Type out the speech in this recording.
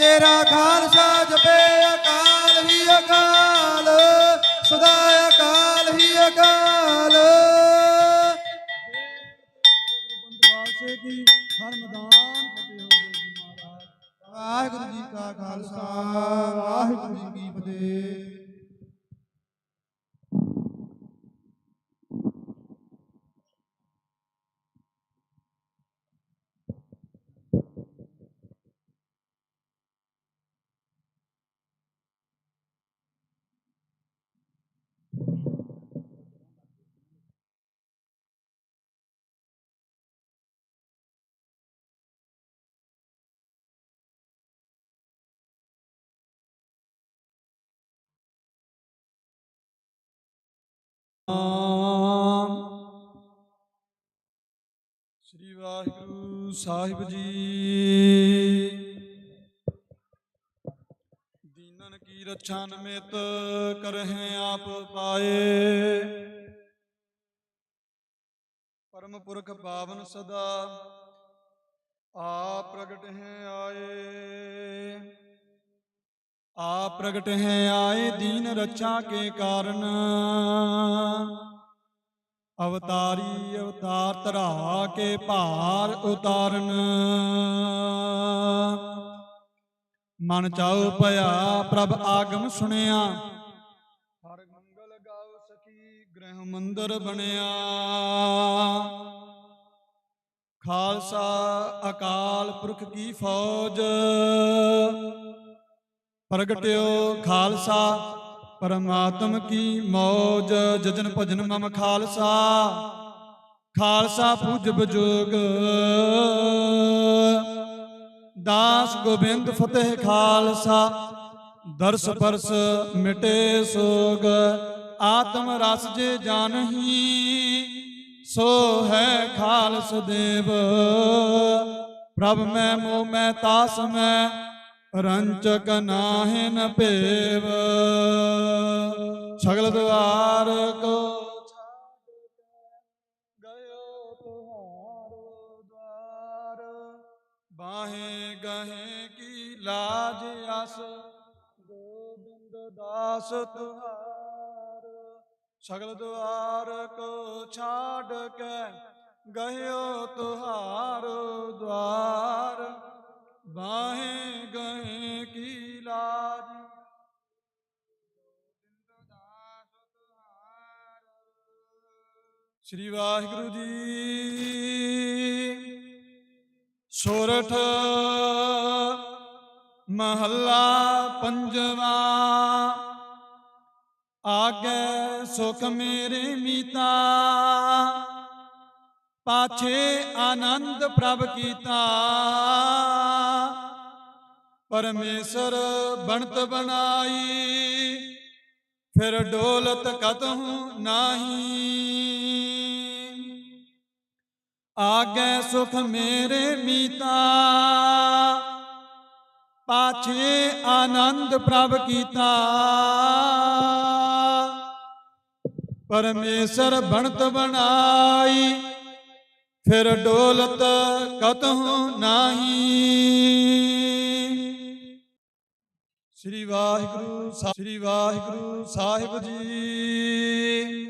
ਤੇਰਾ ਖਾਲਸਾ ਜਪੇ ਅਕਾਲ ਹੀ ਅਕਾਲ ਸਦਾ ਅਕਾਲ ਹੀ ਅਕਾਲ। ਬੰਦਵਾਸੇ ਕੀ ਹਰ ਮੈਦਾਨ ਫਤਿਹ ਹੋਵੇ ਮਹਾਰਾਜ ਵਾਹਿਗੁਰੂ ਜੀ ਕਾ ਖਾਲਸਾ, ਵਾਹਿਗੁਰੂ ਜੀ ਕੀ ਫਤਿਹ। ਸ੍ਰੀ ਵਾਹਿਗੁਰੂ ਸਾਹਿਬ ਜੀ। ਦੀਨਨ ਕੀ ਰੱਛਾ ਨਿਮਿਤ ਕਰਹਿ ਆਪ ਪਾਏ। ਪਰਮ ਪੁਰਖ ਪਾਵਨ ਸਦਾ ਆਪ ਪ੍ਰਗਟ ਹੈ ਆਏ। ਆਪ ਪ੍ਰਗਟ ਹੈ ਆਏ ਦੀਨ ਰੱਛਾ ਕੇ ਕਾਰਨ। ਅਵਤਾਰੀ ਅਵਤਾਰ ਧਰਾ ਕੇ ਭਾਰ ਉਤਾਰਨ। ਮਨ ਚਾਉ ਭਇਆ ਪ੍ਰਭ ਆਗਮ ਸੁਣਿਆ। ਹਰ ਮੰਗਲ ਗਾਉ ਸਖੀ ਗ੍ਰਹਿ ਮੰਦਰ ਬਣਿਆ। ਖਾਲਸਾ ਅਕਾਲ ਪੁਰਖ ਕੀ ਫੌਜ। ਪ੍ਰਗਟਿਓ ਖਾਲਸਾ, ਪਰਮਾਤਮ ਕੀ ਮੌਜ, ਜਜਨ ਭਜਨ ਮਮ ਖਾਲਸਾ। ਖਾਲਸਾ ਪੂਜ ਬਜੋਗ ਦਾਸ ਗੋਬਿੰਦ ਫਤਿਹ ਖਾਲਸਾ। ਦਰਸ ਪਰਸ ਮਿਟੇ ਸੋਗ। ਆਤਮ ਰਸ ਜੇ ਜਾਣਹੀ ਸੋ ਹੈ ਖਾਲਸ ਦੇਵ। ਪ੍ਰਭ ਮੈਂ ਮੋਹ ਮੈਂ ਤਾਸ ਮੈਂ ਰੰਚਕ ਨਾਹਿ ਨ ਭੇਵ। ਸਗਲ ਦੁਆਰ ਕੋ ਛਾੜ ਗਇਓ ਤੁਹਾਰੋ ਦਵਾਰ। ਬਾਹੇ ਗਹੇ ਕੀ ਲਾਜ ਅਸ ਗੋਬਿੰਦ ਦਾਸ ਤੁਹਾਰ। ਸਗਲ ਦੁਆਰ ਕੋ ਛਾੜ ਕੇ ਗਇਓ ਤੁਹਾਰੋ ਦਵਾਰ। ਬਾਹੇ ਸ੍ਰੀ ਵਾਹਿਗੁਰੂ ਜੀ। ਸੋਰਠ ਮਹੱਲਾ ਪੰਜਵਾ। ਆਗੇ ਸੁਖ ਮੇਰੇ ਮੀਤਾ। ਪਾਛੇ ਆਨੰਦ ਪ੍ਰਭ ਕੀਤਾ। ਪਰਮੇਸ਼ਰ ਬਣਤ ਬਣਾਈ। ਫਿਰ ਡੋਲਤ ਕਤਹੂ ਨਾਹੀ। ਆਗੇ ਸੁਖ ਮੇਰੇ ਮੀਤਾ। ਪਾਛੇ ਆਨੰਦ ਪ੍ਰਭ ਕੀਤਾ। ਪਰਮੇਸ਼ਰ ਬਣਤ ਬਣਾਈ। ਫਿਰ ਡੋਲਤ ਕਤਹੂ ਨਾਹੀ। ਸ੍ਰੀ ਵਾਹਿਗੁਰੂ ਸ੍ਰੀ ਵਾਹਿਗੁਰੂ ਸਾਹਿਬ ਜੀ।